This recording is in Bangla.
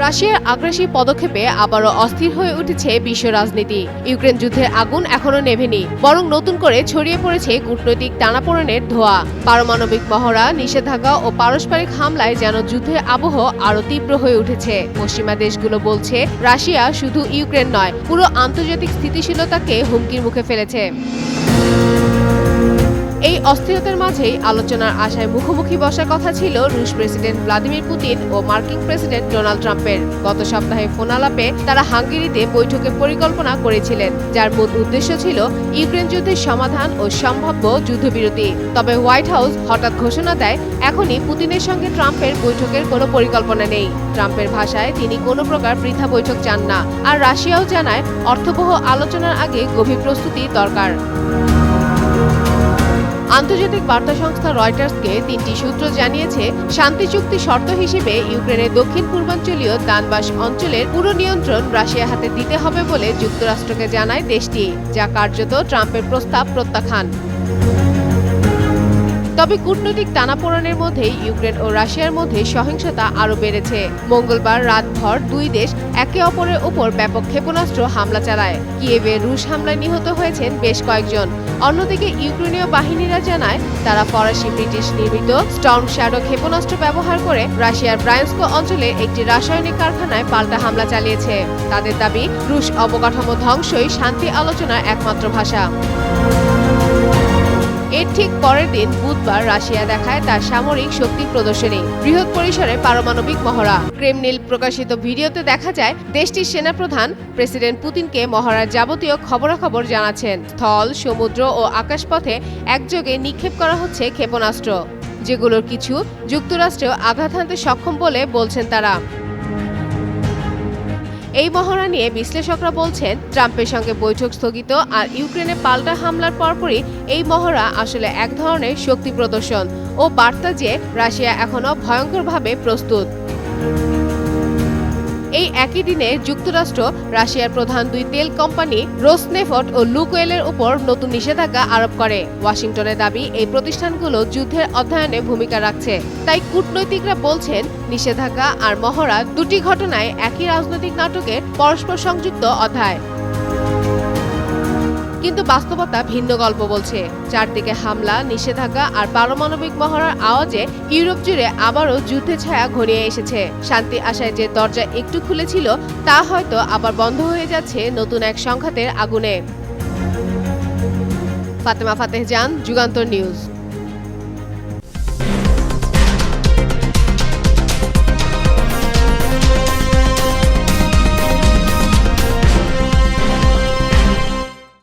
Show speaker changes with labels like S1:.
S1: রাশিয়ার আগ্রাসী পদক্ষেপে আবারও অস্থির হয়ে উঠেছে বিশ্ব রাজনীতি। ইউক্রেন যুদ্ধের আগুন এখনও নেভেনি, বরং নতুন করে ছড়িয়ে পড়েছে কূটনৈতিক টানাপোড়েনের ধোয়া। পারমাণবিক মহড়া, নিষেধাজ্ঞা ও পারস্পরিক হামলায় যেন যুদ্ধের আবহ আরও তীব্র হয়ে উঠেছে। পশ্চিমা দেশগুলো বলছে, রাশিয়া শুধু ইউক্রেন নয়, পুরো আন্তর্জাতিক স্থিতিশীলতাকে হুমকির মুখে ফেলেছে। এই অস্থিরতার মাঝেই আলোচনার আশায় মুখোমুখি বসার কথা ছিল রুশ প্রেসিডেন্ট ভ্লাদিমির পুতিন ও মার্কিন প্রেসিডেন্ট ডোনাল্ড ট্রাম্পের। গত সপ্তাহে ফোনালাপে তারা হাঙ্গেরিতে বৈঠকের পরিকল্পনা করেছিলেন, যার মূল উদ্দেশ্য ছিল ইউক্রেন যুদ্ধের সমাধান ও সম্ভাব্য যুদ্ধবিরতি। তবে হোয়াইট হাউস হঠাৎ ঘোষণা দেয়, এখনই পুতিনের সঙ্গে ট্রাম্পের বৈঠকের কোনো পরিকল্পনা নেই। ট্রাম্পের ভাষায় তিনি কোনো প্রকার বৃথা বৈঠক চান না। আর রাশিয়াও জানায়, অর্থবহ আলোচনার আগে গভীর প্রস্তুতি দরকার। আন্তর্জাতিক বার্তা সংস্থা রয়টার্সকে তিনটি সূত্র জানিয়েছে, শান্তি চুক্তি শর্ত হিসেবে ইউক্রেনের দক্ষিণ পূর্বাঞ্চলীয় দানবাস অঞ্চলের পুরো নিয়ন্ত্রণ রাশিয়া হাতে দিতে হবে বলে যুক্তরাষ্ট্রকে জানায় দেশটি, যা কার্যত ট্রাম্পের প্রস্তাব প্রত্যাখ্যান। তবে কূটনৈতিক টানাপোড়েনের মধ্যেই ইউক্রেন ও রাশিয়ার মধ্যে সহিংসতা আরও বেড়েছে। মঙ্গলবার রাতভর দুই দেশ একে অপরের ওপর ব্যাপক ক্ষেপণাস্ত্র হামলা চালায়। কিয়েভে রুশ হামলায় নিহত হয়েছেন বেশ কয়েকজন। অন্যদিকে ইউক্রেনীয় বাহিনীরা জানায়, তারা ফরাসি ব্রিটিশ নির্মিত স্টর্ম শ্যাডো ক্ষেপণাস্ত্র ব্যবহার করে রাশিয়ার ব্রায়ান্স্কো অঞ্চলে একটি রাসায়নিক কারখানায় পাল্টা হামলা চালিয়েছে। তাদের দাবি, রুশ অবকাঠামো ধ্বংসই শান্তি আলোচনার একমাত্র ভাষা। এর ঠিক পরের দিন বুধবার রাশিয়া দেখায় তার সামরিক শক্তি প্রদর্শনী। বৃহৎ পরিসরে পারমাণবিক মহড়া। ক্রেমনিল প্রকাশিত ভিডিওতে দেখা যায়, দেশটির সেনাপ্রধান প্রেসিডেন্ট পুতিনকে মহড়ার যাবতীয় খবরাখবর জানাচ্ছেন। স্থল, সমুদ্র ও আকাশপথে একযোগে নিক্ষেপ করা হচ্ছে ক্ষেপণাস্ত্র। যেগুলোর কিছু যুক্তরাষ্ট্রেও আঘাত হানতে সক্ষম বলে বলছেন তারা। এই মহড়া নিয়ে বিশ্লেষকরা বলছেন, ট্রাম্পের সঙ্গে বৈঠক স্থগিত আর ইউক্রেনে পাল্টা হামলার পরপরই এই মহড়া আসলে এক ধরনের শক্তি প্রদর্শন ও বার্তা যে রাশিয়া এখনও ভয়ঙ্করভাবে প্রস্তুত। এই একই দিনে যুক্তরাষ্ট্র, রাশিয়ার প্রধান দুই তেল কোম্পানি রোসনেফট ও লুকোয়েলের উপর নতুন নিষেধাজ্ঞা আরোপ করে। ওয়াশিংটনের দাবি, এই প্রতিষ্ঠানগুলো যুদ্ধের অধ্যয়নে ভূমিকা রাখছে। তাই কূটনৈতিকরা বলছেন, নিষেধাজ্ঞা আর মহড়া দুটি ঘটনায় একই রাজনৈতিক নাটকের পরস্পর সংযুক্ত অধ্যায়। কিন্তু বাস্তবতা ভিন্ন গল্প বলছে। চারদিকে হামলা, নিষেধাজ্ঞা আর পারমাণবিক মহড়ার আওয়াজে ইউরোপ জুড়ে আবারও যুদ্ধের ছায়া ঘনিয়ে এসেছে। শান্তি আশায় যে দরজা একটু খুলেছিল, তা হয়তো আবার বন্ধ হয়ে যাচ্ছে নতুন এক সংঘাতের আগুনে। ফাতেমা ফাতেহ জান, যুগান্তর নিউজ।